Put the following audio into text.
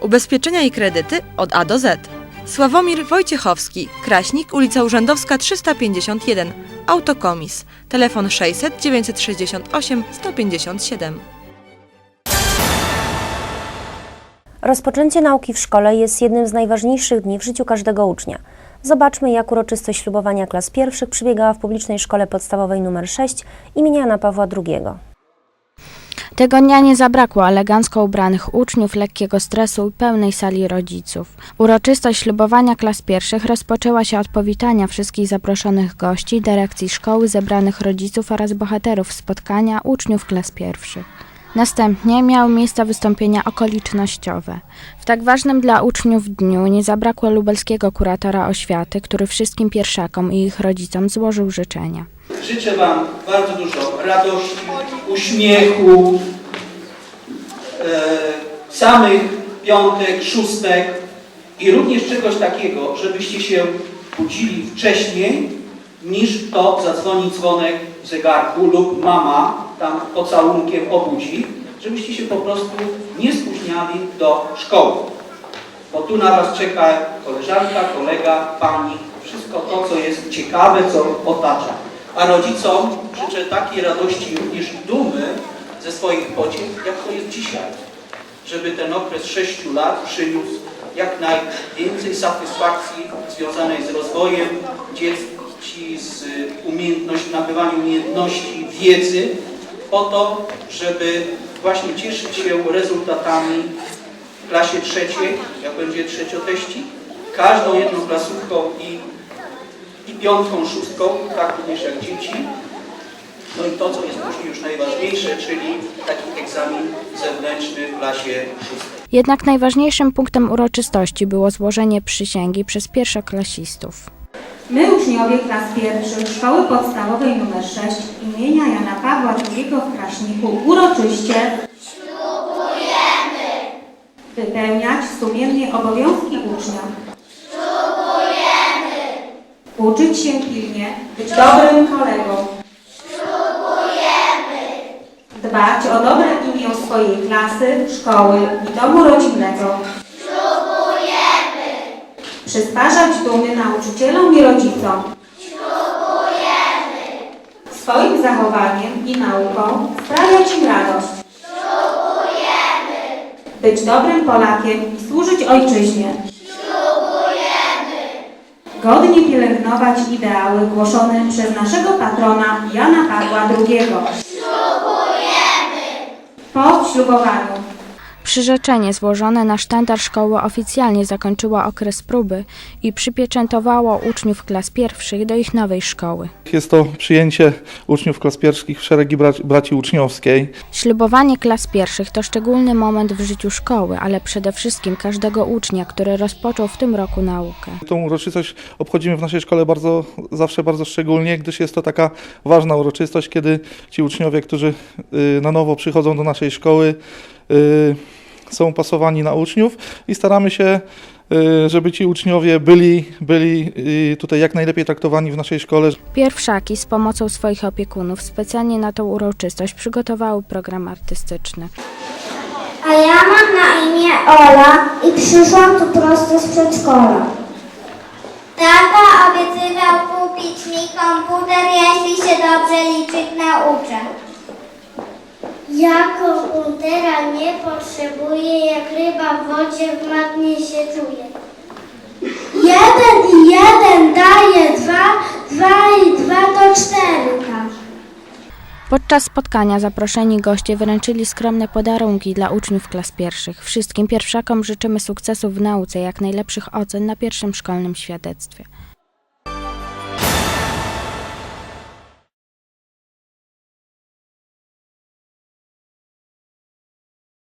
Ubezpieczenia i kredyty od A do Z. Sławomir Wojciechowski, Kraśnik, ulica Urzędowska 351, Autokomis, telefon 600 968 157. Rozpoczęcie nauki w szkole jest jednym z najważniejszych dni w życiu każdego ucznia. Zobaczmy, jak uroczystość ślubowania klas pierwszych przebiegała w publicznej szkole podstawowej nr 6 imienia Jana Pawła II. Tego dnia nie zabrakło elegancko ubranych uczniów, lekkiego stresu i pełnej sali rodziców. Uroczystość ślubowania klas pierwszych rozpoczęła się od powitania wszystkich zaproszonych gości, dyrekcji szkoły, zebranych rodziców oraz bohaterów spotkania uczniów klas pierwszych. Następnie miały miejsce wystąpienia okolicznościowe. W tak ważnym dla uczniów dniu nie zabrakło lubelskiego kuratora oświaty, który wszystkim pierwszakom i ich rodzicom złożył życzenia. Życzę Wam bardzo dużo radości, uśmiechu, samych piątek, szóstek i również czegoś takiego, żebyście się budzili wcześniej niż to zadzwoni dzwonek w zegarku lub mama tam pocałunkiem obudzi, żebyście się po prostu nie spóźniali do szkoły. Bo tu na Was czeka koleżanka, kolega, pani, wszystko to, co jest ciekawe, co otacza. A rodzicom życzę takiej radości również dumy ze swoich pociech, jak to jest dzisiaj. Żeby ten okres 6 lat przyniósł jak najwięcej satysfakcji związanej z rozwojem dzieci, z umiejętnością, nabywaniem umiejętności, wiedzy, po to, żeby właśnie cieszyć się rezultatami w klasie trzeciej, jak będzie trzecioteści, każdą jedną klasówką i, i piątką, szóstką, tak również jak dzieci. No i to, co jest później już najważniejsze, czyli taki egzamin zewnętrzny w klasie szóstej. Jednak najważniejszym punktem uroczystości było złożenie przysięgi przez pierwszoklasistów. My, uczniowie klas pierwszych Szkoły Podstawowej nr 6 imienia Jana Pawła II w Kraśniku uroczyście wypełniać sumiennie obowiązki ucznia. Uczyć się pilnie, być dobrym kolegą. Dbać o dobre imię swojej klasy, szkoły i domu rodzinnego. Przysparzać dumy nauczycielom i rodzicom. Swoim zachowaniem i nauką sprawiać im radość. Być dobrym Polakiem i służyć ojczyźnie. Godnie pielęgnować ideały głoszone przez naszego patrona Jana Pawła II. Po ślubowaniu Przyrzeczenie złożone na sztandar szkoły oficjalnie zakończyło okres próby i przypieczętowało uczniów klas pierwszych do ich nowej szkoły. Jest to przyjęcie uczniów klas pierwszych w szeregi braci, braci uczniowskiej. Ślubowanie klas pierwszych to szczególny moment w życiu szkoły, ale przede wszystkim każdego ucznia, który rozpoczął w tym roku naukę. Tą uroczystość obchodzimy w naszej szkole bardzo, zawsze bardzo szczególnie, gdyż jest to taka ważna uroczystość, kiedy ci uczniowie, którzy y, na nowo przychodzą do naszej szkoły, są pasowani na uczniów i staramy się, y, żeby ci uczniowie byli, byli y, tutaj jak najlepiej traktowani w naszej szkole. Pierwszaki z pomocą swoich opiekunów specjalnie na tą uroczystość przygotowały program artystyczny. A ja mam na imię Ola i przyszłam tu prosto z przedszkola. Tata obiecywał kupić mi komputer, jeśli się dobrze liczyć nauczę. Ja komputera nie potrzebuję, jak ryba w wodzie w magnie się czuję. Jeden i jeden daje dwa, dwa i dwa to cztery, tak. Podczas spotkania zaproszeni goście wręczyli skromne podarunki dla uczniów klas pierwszych. Wszystkim pierwszakom życzymy sukcesów w nauce, jak najlepszych ocen na pierwszym szkolnym świadectwie.